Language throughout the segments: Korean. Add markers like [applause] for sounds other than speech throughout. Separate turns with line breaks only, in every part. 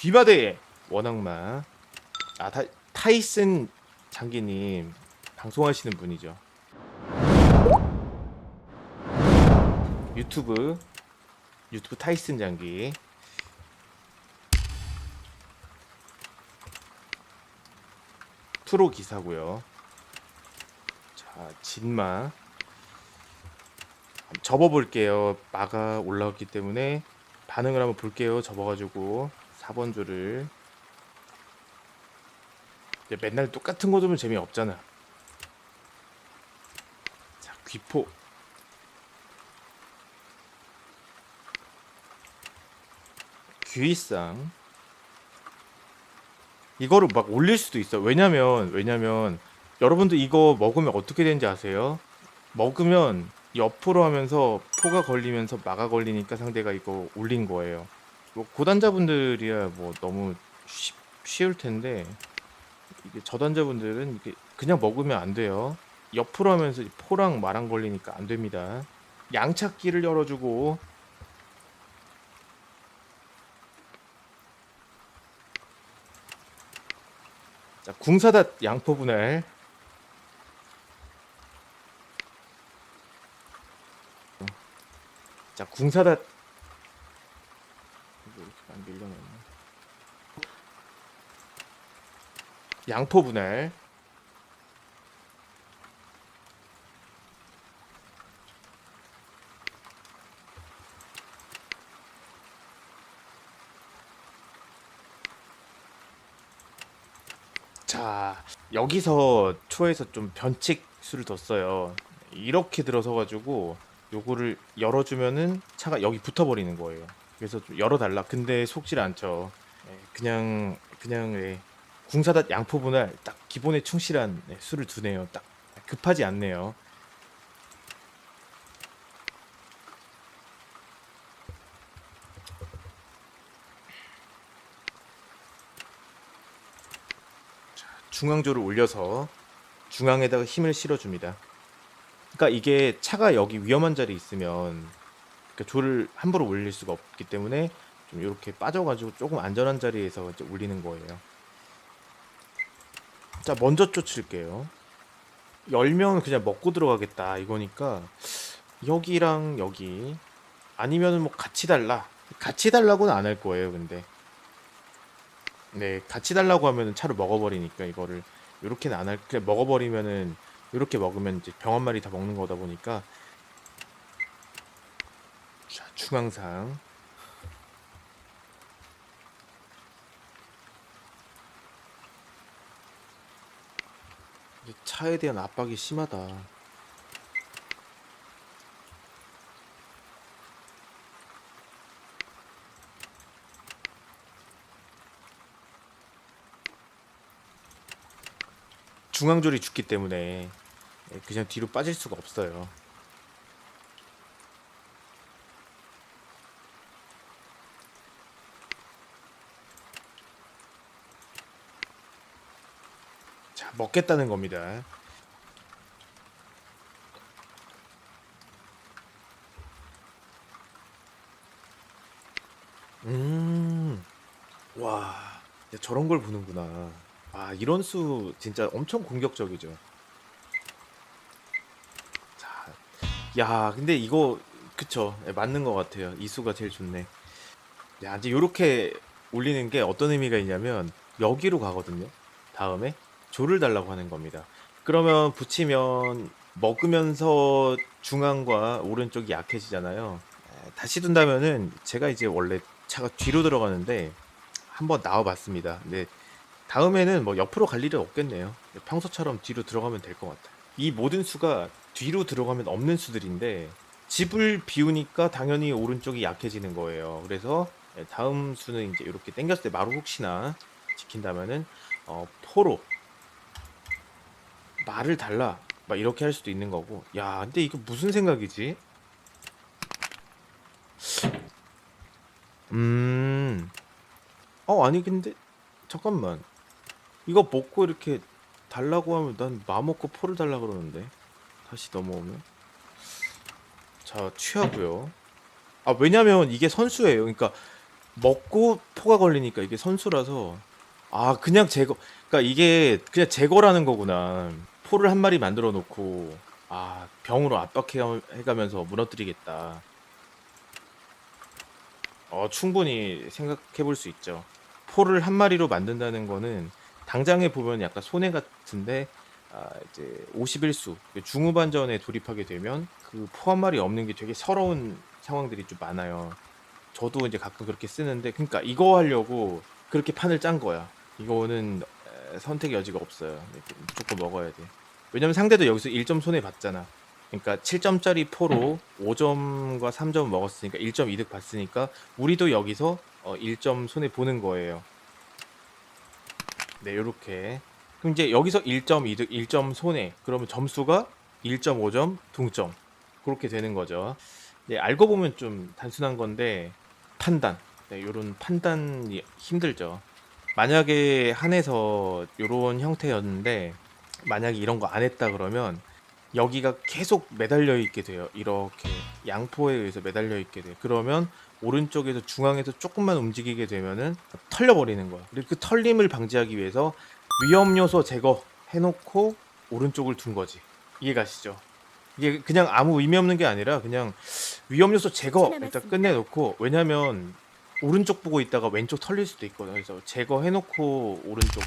귀마대 원악마. 아 타, 타이슨 장기님 방송하시는 분이죠. 유튜브 유튜브 타이슨 장기. 프로 기사고요. 자 진마. 접어볼게요. 마가 올라왔기 때문에 반응을 한번 볼게요. 접어가지고 4번 줄을. 이제 맨날 똑같은 거 두면 재미없잖아. 자 귀포. 귀상. 이거를 막 올릴 수도 있어. 왜냐면 왜냐면 여러분들 이거 먹으면 어떻게 되는지 아세요? 먹으면 옆으로 하면서 포가 걸리면서 마가 걸리니까 상대가 이거 올린 거예요. 뭐 고단자분들이야 뭐 너무 쉽, 쉬울 텐데 이게 저단자분들은 이게 그냥 먹으면 안 돼요. 옆으로 하면서 포랑 마랑 걸리니까 안 됩니다. 양착기를 열어주고 자 궁사다 양포 분할 자 이렇게 안 밀려놨네. 양포 분할. 자 여기서 초에서 좀 변칙 수를 뒀어요. 이렇게 들어서 가지고 요거를 열어주면은 차가 여기 붙어버리는 거예요 그래서 좀 열어달라. 근데 속질 않죠. 예, 그냥 그냥 예, 궁사dat 양포 분할 딱 기본에 충실한 예, 수를 두네요. 딱 급하지 않네요. 중앙조를 올려서 중앙에다가 힘을 실어줍니다. 그러니까 이게 차가 여기 위험한 자리에 있으면 그러니까 조를 함부로 올릴 수가 없기 때문에 좀 이렇게 빠져가지고 조금 안전한 자리에서 이제 올리는 거예요. 자 먼저 쫓을게요. 열면 그냥 먹고 들어가겠다 이거니까 여기랑 여기 아니면은 뭐 같이 달라 같이 달라고는 안 할 거예요 근데 네, 같이 달라고 하면은 차를 먹어버리니까 이거를 이렇게는 안 할, 그냥 먹어버리면은 이렇게 먹으면 이제 병 한 마리 다 먹는 거다 보니까 자, 중앙상 차에 대한 압박이 심하다. 중앙졸이 죽기 때문에 그냥 뒤로 빠질 수가 없어요. 자, 먹겠다는 겁니다. 음, 와, 야, 저런 걸 보는구나. 아, 이런 수 진짜 엄청 공격적이죠. 자, 야, 근데 이거 그쵸? 예, 맞는 것 같아요. 이 수가 제일 좋네. 야, 이제 요렇게 올리는 게 어떤 의미가 있냐면 여기로 가거든요. 다음에 조를 달라고 하는 겁니다. 그러면 붙이면 먹으면서 중앙과 오른쪽이 약해지잖아요. 에, 다시 둔다면은 제가 이제 원래 차가 뒤로 들어가는데 한번 나와봤습니다. 근데 다음에는 뭐 옆으로 갈 일은 없겠네요. 평소처럼 뒤로 들어가면 될 것 같아요. 이 모든 수가 뒤로 들어가면 없는 수들인데 집을 비우니까 당연히 오른쪽이 약해지는 거예요. 그래서 다음 수는 이제 이렇게 당겼을 때 마루 혹시나 지킨다면은 어, 포로 말을 달라 막 이렇게 할 수도 있는 거고. 야, 근데 이거 무슨 생각이지? 음. 어, 아니 근데 잠깐만. 이거 먹고 이렇게 달라고 하면 난 마먹고 포를 달라 그러는데 다시 넘어오면 자 취하고요 아 왜냐면 이게 선수예요 그러니까 먹고 포가 걸리니까 이게 선수라서 아 그냥 제거 그러니까 이게 그냥 제거라는 거구나. 포를 한 마리 만들어 놓고 아 병으로 압박해 해가면서 무너뜨리겠다. 어 충분히 생각해 볼 수 있죠. 포를 한 마리로 만든다는 거는 당장에 보면 약간 손해 같은데 아 이제 51수 중후반전에 돌입하게 되면 그 포 한 마리 없는 게 되게 서러운 상황들이 좀 많아요. 저도 이제 가끔 그렇게 쓰는데 그러니까 이거 하려고 그렇게 판을 짠 거야. 이거는 에, 선택의 여지가 없어요. 무조건 먹어야 돼. 왜냐면 상대도 여기서 1점 손해 봤잖아. 그러니까 7점짜리 포로 5점과 3점 먹었으니까 1점 이득 봤으니까 우리도 여기서 어, 1점 손해 보는 거예요. 네, 요렇게. 그럼 이제 여기서 1점 이득, 1점 손해. 그러면 점수가 1.5점 동점. 그렇게 되는 거죠. 네, 알고 보면 좀 단순한 건데 판단. 네, 요런 판단이 힘들죠. 만약에 한에서 요런 형태였는데 만약에 이런 거 안 했다 그러면 여기가 계속 매달려 있게 돼요. 이렇게 양포에 의해서 매달려 있게 돼. 그러면 오른쪽에서 중앙에서 조금만 움직이게 되면은 털려 버리는 거야. 그리고 그 털림을 방지하기 위해서 위험 요소 제거 해놓고 오른쪽을 둔 거지. 이해 가시죠? 이게 그냥 아무 의미 없는 게 아니라 그냥 위험 요소 제거 일단. 끝내놓고 왜냐면 오른쪽 보고 있다가 왼쪽 털릴 수도 있거든. 그래서 제거해놓고 오른쪽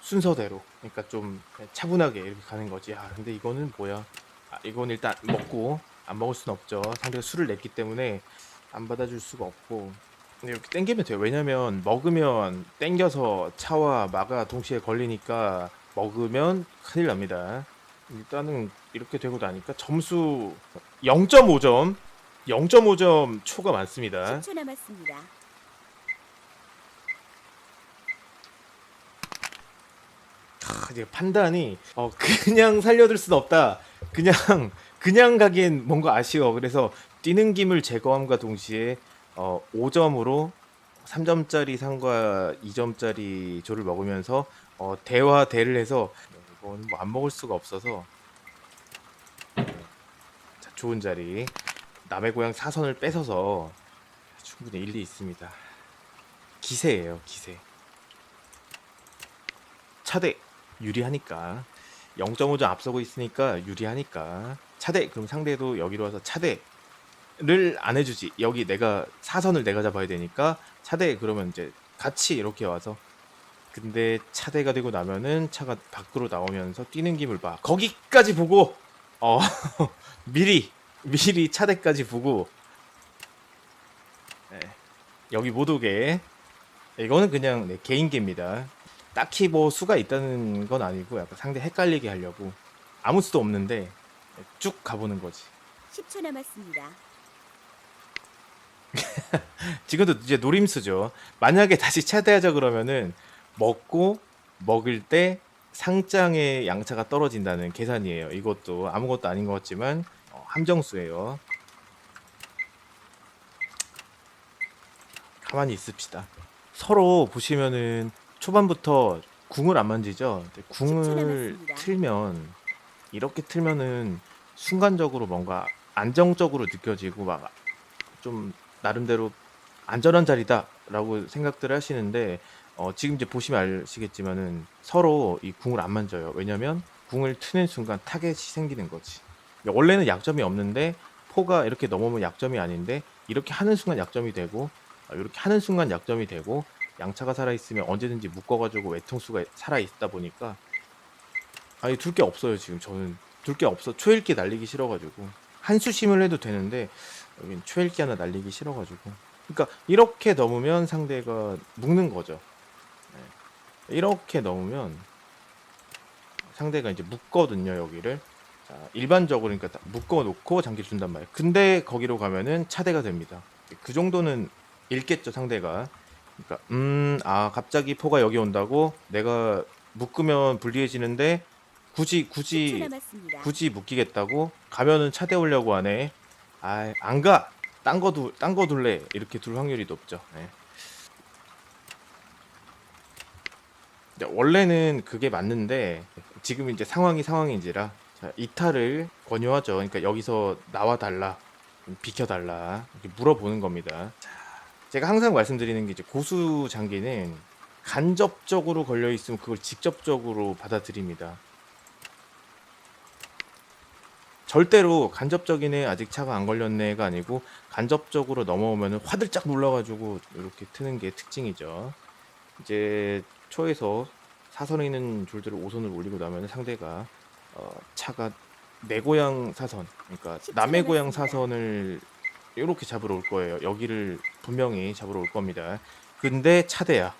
순서대로. 그러니까 좀 차분하게 이렇게 가는 거지. 아 근데 이거는 뭐야? 아, 이건 일단 먹고 안 먹을 순 없죠. 상대가 술을 냈기 때문에 안 받아줄 수가 없고. 근데 이렇게 땡기면 돼요. 왜냐면 먹으면 땡겨서 차와 마가 동시에 걸리니까 먹으면 큰일 납니다. 일단은 이렇게 되고 나니까 점수 0.5점 0.5점 초가 많습니다.
10초 남았습니다.
아, 이제 판단이 어, 그냥 살려둘 순 없다. 그냥 그냥 가기엔 뭔가 아쉬워. 그래서 뛰는 김을 제거함과 동시에 어, 5점으로 3점짜리 상과 2점짜리 조를 먹으면서 어, 대화 대를 해서 이건 뭐안 먹을 수가 없어서 자, 좋은 자리 남의 고향 사선을 뺏어서 충분히 일리 있습니다. 기세예요, 기세. 차대 유리하니까. 0.5점 앞서고 있으니까 유리하니까. 차대 그럼 상대도 여기로 와서 차대를 안 해주지. 여기 내가 사선을 내가 잡아야 되니까 차대 그러면 이제 같이 이렇게 와서. 근데 차대가 되고 나면은 차가 밖으로 나오면서 뛰는 김을 봐. 거기까지 보고 어 [laughs] 미리 미리 차대까지 보고 네, 여기 못 오게 이거는 그냥 네, 개인기입니다 딱히 뭐 수가 있다는 건 아니고 약간 상대 헷갈리게 하려고 아무 수도 없는데 쭉 가보는 거지.
10초 남았습니다. [laughs]
지금도 이제 노림수죠. 만약에 다시 차대하자 그러면은 먹고 먹을 때 상장의 양차가 떨어진다는 계산이에요. 이것도 아무것도 아닌 것 같지만 어, 함정수예요. 가만히 있읍시다. 서로 보시면은 초반부터 궁을 안 만지죠. 근데 궁을. 틀면 이렇게 틀면은 순간적으로 뭔가 안정적으로 느껴지고 막 좀 나름대로 안전한 자리다라고 생각들 하시는데 어, 지금 이제 보시면 아시겠지만은 서로 이 궁을 안 만져요. 왜냐면 궁을 트는 순간 타겟이 생기는 거지. 원래는 약점이 없는데 포가 이렇게 넘으면 약점이 아닌데 이렇게 하는 순간 약점이 되고 어, 이렇게 하는 순간 약점이 되고 양차가 살아 있으면 언제든지 묶어가지고 외통수가 살아 있다 보니까 아니 둘 게 없어요 지금 저는. 둘 게 없어. 초읽기 날리기 싫어가지고. 한수심을 해도 되는데 여긴 초읽기 하나 날리기 싫어가지고. 그러니까 이렇게 넘으면 상대가 묶는 거죠. 네. 이렇게 넘으면 상대가 이제 묶거든요 여기를 자, 일반적으로 그러니까 다 묶어 놓고 장기를 준단 말이에요 근데 거기로 가면은 차대가 됩니다 그 정도는 읽겠죠 상대가 그러니까 음 아 갑자기 포가 여기 온다고 내가 묶으면 불리해지는데 굳이
10초
굳이. 굳이 묶이겠다고 가면은 차대 오려고 하네. 아, 안 가. 딴거 둘, 딴거 둘래. 이렇게 둘 확률이 높죠. 네. 원래는 그게 맞는데 지금 이제 상황이 상황인지라 자, 이탈을 권유하죠. 그러니까 여기서 나와 달라. 비켜 달라. 이렇게 물어보는 겁니다. 자, 제가 항상 말씀드리는 게 이제 고수 장기는 간접적으로 걸려 있으면 그걸 직접적으로 받아들입니다. 절대로 간접적이네 아직 차가 안 걸렸네가 아니고 간접적으로 넘어오면 화들짝 놀라가지고 이렇게 트는 게 특징이죠. 이제 초에서 사선에 있는 줄들을 5선을 올리고 나면 상대가 어, 차가 내 고향 사선, 그러니까 남의 고향 사선을 이렇게 잡으러 올 거예요. 여기를 분명히 잡으러 올 겁니다. 근데 차대야.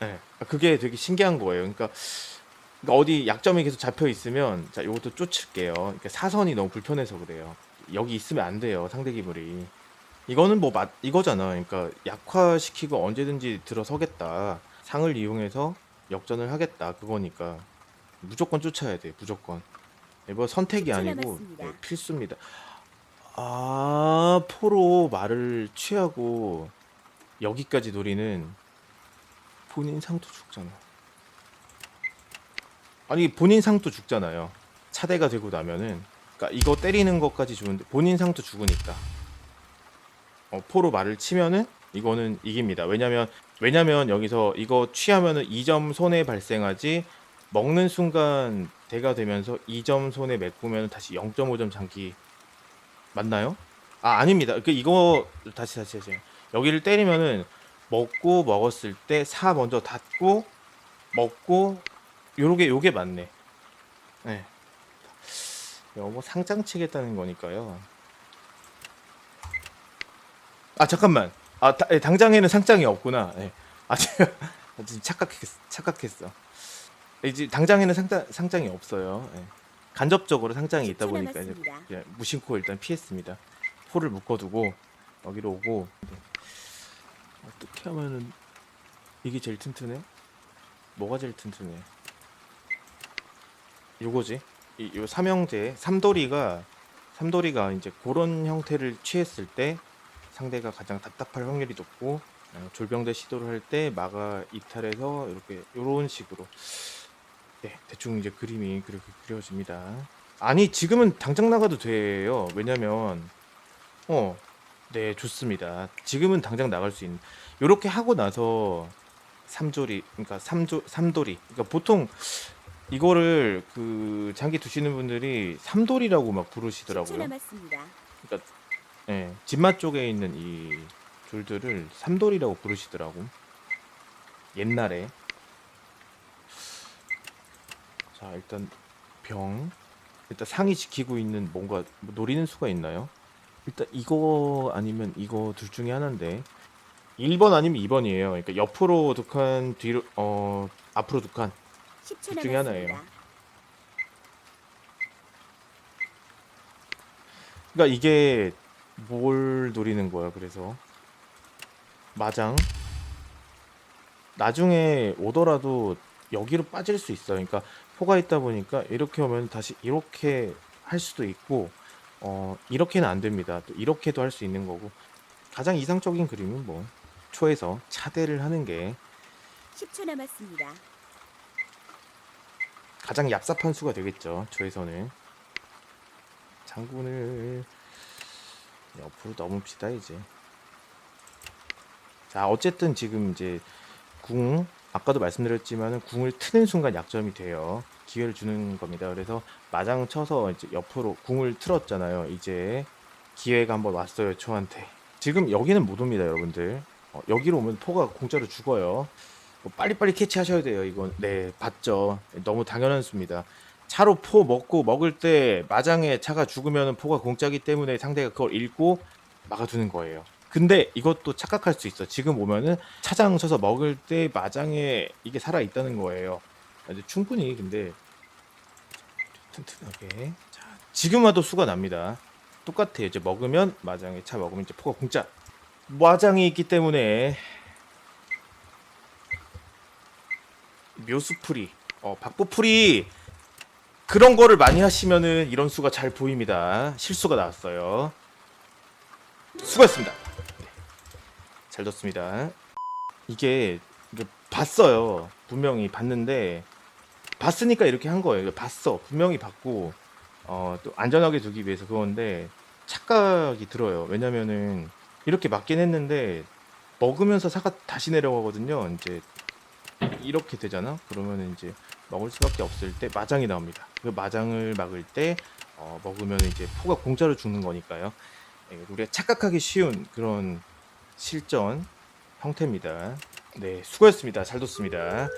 네, 그게 되게 신기한 거예요. 그러니까, 그러니까 어디 약점이 계속 잡혀 있으면 자, 이것도 쫓을게요. 그러니까 사선이 너무 불편해서 그래요. 여기 있으면 안 돼요. 상대 기물이. 이거는 뭐 맞, 이거잖아. 그러니까 약화시키고 언제든지 들어서겠다. 상을 이용해서 역전을 하겠다. 그거니까 무조건 쫓아야 돼. 무조건. 네, 뭐 선택이
10초
아니고
남았습니다.
네, 필수입니다. 아, 포로 말을 취하고 여기까지 노리는 본인 상도 죽잖아. 아니 본인 상도 죽잖아요. 차대가 되고 나면은 그러니까 이거 때리는 것까지 좋은데 본인 상도 죽으니까. 어, 포로 말을 치면은 이거는 이깁니다. 왜냐면 왜냐면 여기서 이거 취하면은 2점 손해 발생하지 먹는 순간 대가 되면서 2점 손에 메꾸면 다시 0.5점 장기 맞나요? 아 아닙니다. 그 이거 다시 다시 다시 여기를 때리면은 먹고 먹었을 때사 먼저 닫고 먹고 요게 요게 맞네. 네. 이거 뭐 상장 치겠다는 거니까요. 아 잠깐만. 아 다- 예, 당장에는 상장이 없구나. 예. 아 제가 [laughs] 지금 착각했 착각했어. 이제 당장에는 상장 상장이 없어요. 예. 간접적으로 상장이 있다
10초
보니까 이제
남았습니다.
그냥 무심코 일단 피했습니다. 포를 묶어두고 여기로 오고 네. 어떻게 하면은 이게 제일 튼튼해? 뭐가 제일 튼튼해? 요거지. 이, 요 삼형제 삼돌이가 삼돌이가 이제 그런 형태를 취했을 때 상대가 가장 답답할 확률이 높고 어, 졸병대 시도를 할 때 마가 이탈해서 이렇게 요런 식으로 네 대충 이제 그림이 그렇게 그려집니다. 아니 지금은 당장 나가도 돼요. 왜냐면 어, 네 좋습니다. 지금은 당장 나갈 수 있는. 요렇게 하고 나서 삼조리 그러니까 삼조 삼돌이 그러니까 보통 이거를 그 장기 두시는 분들이 삼돌이라고 막
10초
부르시더라고요.
남았습니다.
예, 진맛 쪽에 있는 이 줄들을 삼돌이라고 부르시더라고. 옛날에. 자, 일단 병. 일단 상이 지키고 있는 뭔가 뭐 노리는 수가 있나요? 일단 이거 아니면 이거 둘 중에 하나인데 1번 아니면 2번이에요. 그러니까 옆으로 두 칸, 뒤로 어 앞으로 두 칸.
10초
둘 중에 하나예요.
남았습니다.
그러니까 이게 뭘 노리는 거야 그래서? 마장? 나중에 오더라도 여기로 빠질 수 있어. 그러니까 포가 있다 보니까 이렇게 오면 다시 이렇게 할 수도 있고 어 이렇게는 안 됩니다. 또 이렇게도 할 수 있는 거고. 가장 이상적인 그림은 뭐? 초에서 차대를 하는 게.
10초 남았습니다.
가장 얍삽한 수가 되겠죠 초에서는. 장군을 옆으로 넘읍시다 이제. 자 어쨌든 지금 이제 궁 아까도 말씀드렸지만은 궁을 트는 순간 약점이 돼요. 기회를 주는 겁니다. 그래서 마장 쳐서 이제 옆으로 궁을 틀었잖아요. 이제 기회가 한번 왔어요 초한테. 지금 여기는 못 옵니다 여러분들. 어, 여기로 오면 포가 공짜로 죽어요. 뭐 빨리빨리 캐치하셔야 돼요 이건. 네 봤죠. 너무 당연한 수입니다 차로 포 먹고 먹을 때 마장에 차가 죽으면 포가 공짜기 때문에 상대가 그걸 읽고 막아두는 거예요. 근데 이것도 착각할 수 있어. 지금 오면은 차장 쳐서 먹을 때 마장에 이게 살아 있다는 거예요. 근데 충분히 근데 튼튼하게. 자, 지금 와도 수가 납니다. 똑같아요. 이제 먹으면 마장에 차 먹으면 이제 포가 공짜. 마장이 있기 때문에 묘수풀이, 어 박보풀이 그런 거를 많이 하시면은 이런 수가 잘 보입니다. 실수가 나왔어요. 수고했습니다. 네. 잘 뒀습니다. 이게, 봤어요. 분명히 봤는데 봤으니까 이렇게 한 거예요. 봤어. 분명히 봤고 어, 또 안전하게 두기 위해서 그건데 착각이 들어요. 왜냐면은 이렇게 맞긴 했는데 먹으면서 사가 다시 내려가거든요. 이제 이렇게 되잖아. 그러면 이제 먹을 수밖에 없을 때 마장이 나옵니다. 그 마장을 막을 때 어, 먹으면 이제 포가 공짜로 죽는 거니까요. 예, 우리가 착각하기 쉬운 그런 실전 형태입니다. 네, 수고했습니다. 잘 뒀습니다.